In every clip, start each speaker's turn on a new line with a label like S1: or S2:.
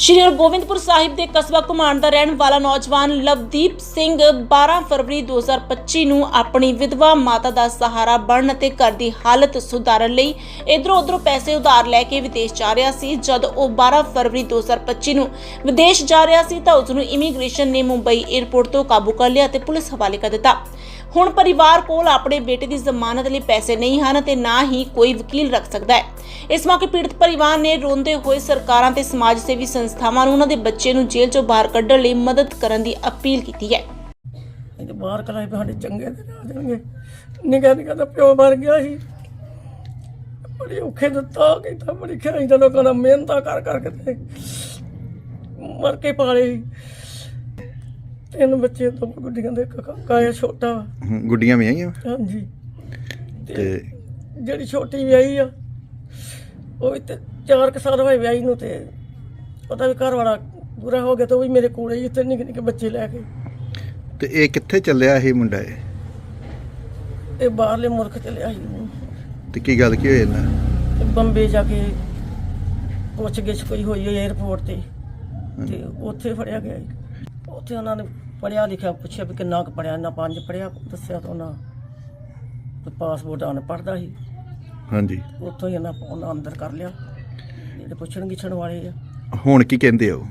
S1: ਸ਼੍ਰੀ ਹਰਗੋਬਿੰਦਪੁਰ ਸਾਹਿਬ ਦੇ ਕਸਬਾ ਘੁਮਾਣ ਦਾ ਰਹਿਣ ਵਾਲਾ ਨੌਜਵਾਨ ਲਵਦੀਪ ਸਿੰਘ 12 ਫਰਵਰੀ 2025 ਨੂੰ ਆਪਣੀ ਵਿਧਵਾ ਮਾਤਾ ਦਾ ਸਹਾਰਾ ਬਣਨ ਅਤੇ ਘਰ ਦੀ ਹਾਲਤ ਸੁਧਾਰਨ ਲਈ ਇਧਰੋਂ ਉਧਰੋਂ ਪੈਸੇ ਉਧਾਰ ਲੈ ਕੇ ਵਿਦੇਸ਼ ਜਾ ਰਿਹਾ ਸੀ। ਜਦ ਉਹ 12 ਫਰਵਰੀ 2025 ਨੂੰ ਵਿਦੇਸ਼ ਜਾ ਰਿਹਾ ਸੀ ਤਾਂ ਉਸ ਨੂੰ ਇਮੀਗ੍ਰੇਸ਼ਨ ਨੇ ਮੁੰਬਈ 에ਅਰਪੋਰਟ ਤੋਂ ਕਾਬੂ ਕਰ ਲਿਆ ਅਤੇ ਪੁਲਿਸ ਹਵਾਲੇ ਕਰ ਦਿੱਤਾ। ਹੁਣ ਪਰਿਵਾਰ ਕੋਲ ਆਪਣੇ ਬੇਟੇ ਦੀ ਜ਼ਮਾਨਤ ਲਈ ਪੈਸੇ ਨਹੀਂ ਹਨ ਤੇ ਨਾ ਹੀ ਕੋਈ ਵਕੀਲ ਰੱਖ ਸਕਦਾ ਹੈ। ਇਸ ਮੌਕੇ ਪੀੜਤ ਪਰਿਵਾਰ ਨੇ ਰੋਂਦੇ ਹੋਏ ਸਰਕਾਰਾਂ ਤੇ ਸਮਾਜ ਸੇਵੀ ਸੰਸਥਾਵਾਂ ਨੂੰ ਉਹਨਾਂ ਦੇ ਬੱਚੇ ਨੂੰ ਜੇਲ੍ਹ ਚੋਂ ਬਾਹਰ ਕੱਢਣ ਲਈ ਮਦਦ ਕਰਨ ਦੀ ਅਪੀਲ ਕੀਤੀ ਹੈ।
S2: ਇਹਦੇ ਬਾਹਰ ਕਲਾਈ ਸਾਡੇ ਚੰਗੇ ਤੇ ਆ ਜਾਣਗੇ ਨਿਕਾ ਨਿਕਾ ਦਾ ਪਿਓ ਮਰ ਗਿਆ ਸੀ। ਬੜੀ ਔਖੇ ਦਿੱਤਾ ਕੀਤਾ, ਬੜੀ ਖਿਆਈ ਦਾ ਲੋਕਾਂ ਦਾ ਮਿਹਨਤਾਂ ਕਰ ਕਰਕੇ ਤੇ ਮਰ ਕੇ ਪਾਲੇ ਸੀ। ਤਿੰਨ ਬੱਚੇ ਦੋ ਗੁੱਡੀਆਂ ਦੇ ਇੱਕ ਕਾਕਾ ਹੈ ਛੋਟਾ। ਵਾ।
S3: ਗੁੱਡੀਆਂ ਵੀ ਆਈਆਂ?
S2: ਹਾਂਜੀ।
S3: ਤੇ
S2: ਜਿਹੜੀ ਛੋਟੀ ਵਿਆਹੀ ਆ ਉਹ ਵੀ ਤੇ ਚਾਰ ਕੁ ਸਾਲ ਹੋਏ ਵਿਆਹੀ ਨੂੰ ਤੇ ਉਹਦਾ ਵੀ ਘਰ ਵਾਲਾ ਪੂਰਾ ਹੋ ਗਿਆ ਤੇ ਉਹ ਵੀ ਮੇਰੇ ਕੋਲੇ ਹੀ ਤੇ ਨਿੱਕੇ ਨਿੱਕੇ ਬੱਚੇ ਲੈ ਕੇ।
S3: ਤੇ ਇਹ ਕਿੱਥੇ ਚੱਲਿਆ ਇਹ ਮੁੰਡਾ ਇਹ?
S2: ਇਹ ਬਾਹਰਲੇ ਮੁਲਕ ਚਲਿਆ ਸੀ।
S3: ਤੇ ਕੀ ਗੱਲ ਕੀ ਹੋਈ ਇਹਨਾਂ
S2: ਤੇ ਬੰਬੇ ਜਾ ਕੇ ਪੁੱਛ ਗਿੱਛ ਕੋਈ ਹੋਈ ਹੈ 에어ਪੋਰਟ ਤੇ ਤੇ ਉੱਥੇ ਫੜਿਆ ਗਿਆ। ਉੱਥੇ ਉਹਨਾਂ ਨੇ ਪੜਿਆ ਲਿਖਿਆ ਪੁੱਛਿਆ ਵੀ ਕਿੰਨਾ ਕੁ ਪੜਿਆ ਨਾ ਪੰਜ ਪੜਿਆ ਦੱਸਿਆ ਤਾਂ ਉਹਨਾਂ ਤੇ ਪਾਸਪੋਰਟ ਆਨ ਪੜਦਾ ਸੀ।
S3: ਹਾਂਜੀ।
S2: ਉੱਥੋਂ ਹੀ ਇਹਨਾਂ ਉਹਨਾਂ ਅੰਦਰ ਕਰ ਲਿਆ। ਜਿਹੜੇ ਪੁੱਛਣ ਗਿੱਛਣ ਵਾਲੇ ਆ।
S3: ਹੁਣ ਕੀ ਕਹਿੰਦੇ ਉਹ?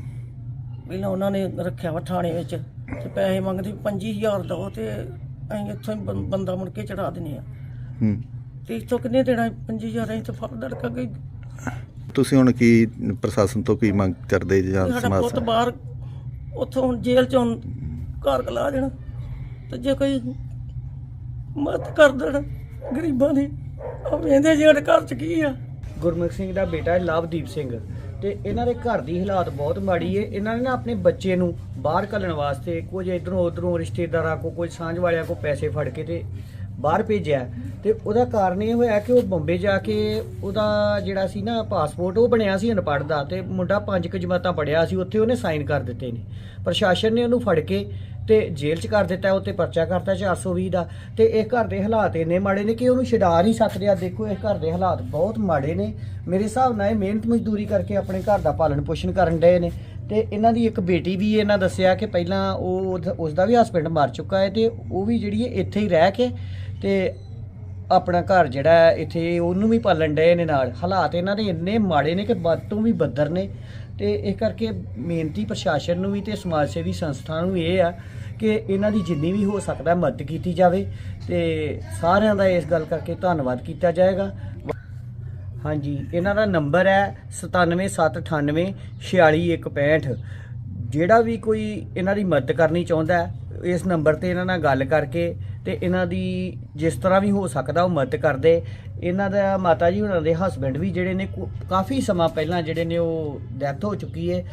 S2: ਪਹਿਲਾਂ ਉਹਨਾਂ ਨੇ ਰੱਖਿਆ ਵਾ ਥਾਣੇ ਵਿੱਚ ਤੇ ਪੈਸੇ ਮੰਗਦੇ 25000 ਦਓ ਤੇ ਅਸੀਂ ਇੱਥੋਂ ਹੀ ਬੰ- ਬੰਦਾ ਮੁੜ ਕੇ ਚੜਾ ਦਿੰਦੇ ਆ।
S3: ਹੂੰ।
S2: ਤੇ ਇੱਥੋਂ ਕਿੰਨੇ ਦੇਣਾ 25000 ਅਸੀਂ ਤਾਂ ਫੜ ਦੜਕਾ ਗਈ
S3: ਤੁਸੀਂ ਹੁਣ ਕੀ ਪ੍ਰਸ਼ਾਸਨ ਤੋਂ ਕੀ ਮੰਗ ਕਰਦੇ ਜੀ
S2: ਸਾਡਾ
S3: ਸਮਾਜ
S2: ਪੁੱਤ ਬਾਹਰ ਉੱਥੋਂ ਹੁਣ ਜੇਲ੍ਹ ਚੋਂ ਘਰ ਕਲਾ ਦੇਣਾ ਤੇ ਜੇ ਕੋਈ ਮਦਦ ਕਰ ਦੇਣ ਗਰੀਬਾਂ ਦੀ ਆ ਵੇਂਦੇ ਜਿਹੜੇ ਘਰ ਚ ਕੀ ਆ?
S4: ਗੁਰਮੁਖ ਸਿੰਘ ਦਾ ਬੇਟਾ ਹੈ ਲਵਦੀਪ ਸਿੰਘ ਤੇ ਇਹਨਾਂ ਦੇ ਘਰ ਦੀ ਹਾਲਾਤ ਬਹੁਤ ਮਾੜੀ ਏ। ਇਹਨਾਂ ਨੇ ਨਾ ਆਪਣੇ ਬੱਚੇ ਨੂੰ ਬਾਹਰ ਘੱਲਣ ਵਾਸਤੇ ਕੁਝ ਇਧਰੋਂ ਉਧਰੋਂ ਰਿਸ਼ਤੇਦਾਰਾਂ ਕੋ ਕੁਝ ਸਾਂਝ ਵਾਲਿਆਂ ਕੋ ਪੈਸੇ ਫੜ ਕੇ ਤੇ ਬਾਹਰ ਭੇਜਿਆ ਤੇ ਉਹਦਾ ਕਾਰਨ ਇਹ ਹੋਇਆ ਕਿ ਉਹ ਬੰਬੇ ਜਾ ਕੇ ਉਹਦਾ ਜਿਹੜਾ ਸੀ ਨਾ ਪਾਸਪੋਰਟ, ਉਹ ਬਣਿਆ ਸੀ ਅਨਪੜ੍ਹ ਦਾ ਤੇ ਮੁੰਡਾ ਪੰਜ ਕੁ ਜਮਾਤਾਂ ਪੜਿਆ ਸੀ, ਉੱਥੇ ਉਹਨੇ ਸਾਈਨ ਕਰ ਦਿੱਤੇ ਨੇ। ਪ੍ਰਸ਼ਾਸਨ ਨੇ ਉਹਨੂੰ ਫੜ ਕੇ ਤੇ ਜੇਲ੍ਹ 'ਚ ਕਰ ਦਿੱਤਾ, ਉੱਤੇ ਪਰਚਾ ਕਰਤਾ 420 ਦਾ ਤੇ ਇਹ ਘਰ ਦੇ ਹਾਲਾਤ ਇੰਨੇ ਮਾੜੇ ਨੇ ਕਿ ਉਹਨੂੰ ਛਡਾ ਨਹੀਂ ਸਕਦੇ। ਆ ਦੇਖੋ, ਇਹ ਘਰ ਦੇ ਹਾਲਾਤ ਬਹੁਤ ਮਾੜੇ ਨੇ। ਮੇਰੇ ਹਿਸਾਬ ਨਾਲ ਇਹ ਮਿਹਨਤ ਮਜ਼ਦੂਰੀ ਕਰਕੇ ਆਪਣੇ ਘਰ ਦਾ ਪਾਲਣ ਪੋਸ਼ਣ ਕਰਨ ਡਏ ਨੇ। ਤੇ ਇਹਨਾਂ ਦੀ ਇੱਕ ਬੇਟੀ ਵੀ ਇਹਨਾਂ ਦੱਸਿਆ ਕਿ ਪਹਿਲਾਂ ਉਹ ਉਸ ਦਾ ਵੀ ਹਸਬੰਡ ਮਰ ਚੁੱਕਾ ਹੈ ਤੇ ਉਹ ਵੀ ਜਿਹੜੀ ਹੈ ਇੱਥੇ ਹੀ ਰਹਿ ਕੇ ਤੇ ਆਪਣਾ ਘਰ ਜਿਹੜਾ ਇੱਥੇ ਉਹਨੂੰ ਵੀ ਪਾਲਣ ਡਏ ਨੇ ਨਾਲ। ਹਾਲਾਤ ਇਹਨਾਂ ਦੇ ਇੰਨੇ ਮਾੜੇ ਨੇ ਕਿ ਵੱਧ ਤੋਂ ਵੀ ਬੱਦਰ ਨੇ। ਤੇ ਇਹ ਕਰਕੇ ਮਿਹਨਤੀ ਪ੍ਰਸ਼ਾਸਨ ਨੂੰ ਵੀ ਤੇ ਸਮਾਜ ਸੇਵੀ ਸੰਸਥਾ ਨੂੰ ਇਹ ਆ ਕਿ ਇਹਨਾਂ ਦੀ ਜਿੰਨੀ ਵੀ ਹੋ ਸਕਦਾ ਮਦਦ ਕੀਤੀ ਜਾਵੇ ਤੇ ਸਾਰਿਆਂ ਦਾ ਇਸ ਗੱਲ ਕਰਕੇ ਧੰਨਵਾਦ ਕੀਤਾ ਜਾਏਗਾ। ਹਾਂਜੀ ਇਹਨਾਂ ਦਾ ਨੰਬਰ ਹੈ 9779846165 ਜਿਹੜਾ ਵੀ ਕੋਈ ਇਹਨਾਂ ਦੀ ਮਦਦ ਕਰਨੀ ਚਾਹੁੰਦਾ ਹੈ, ਇਸ ਨੰਬਰ ਤੇ ਇਹਨਾਂ ਨਾਲ ਗੱਲ ਕਰਕੇ ਤੇ ਇਹਨਾਂ ਦੀ ਜਿਸ ਤਰ੍ਹਾਂ ਵੀ ਹੋ ਸਕਦਾ ਉਹ ਮਦਦ ਕਰਦੇ। ਇਹਨਾਂ ਦਾ ਮਾਤਾ ਜੀ, ਉਹਨਾਂ ਦੇ ਹਸਬੰਡ ਵੀ ਜਿਹੜੇ ਨੇ ਕਾਫੀ ਸਮਾਂ ਪਹਿਲਾਂ ਜਿਹੜੇ ਨੇ ਉਹ ਡੈਥ ਹੋ ਚੁੱਕੀ ਹੈ।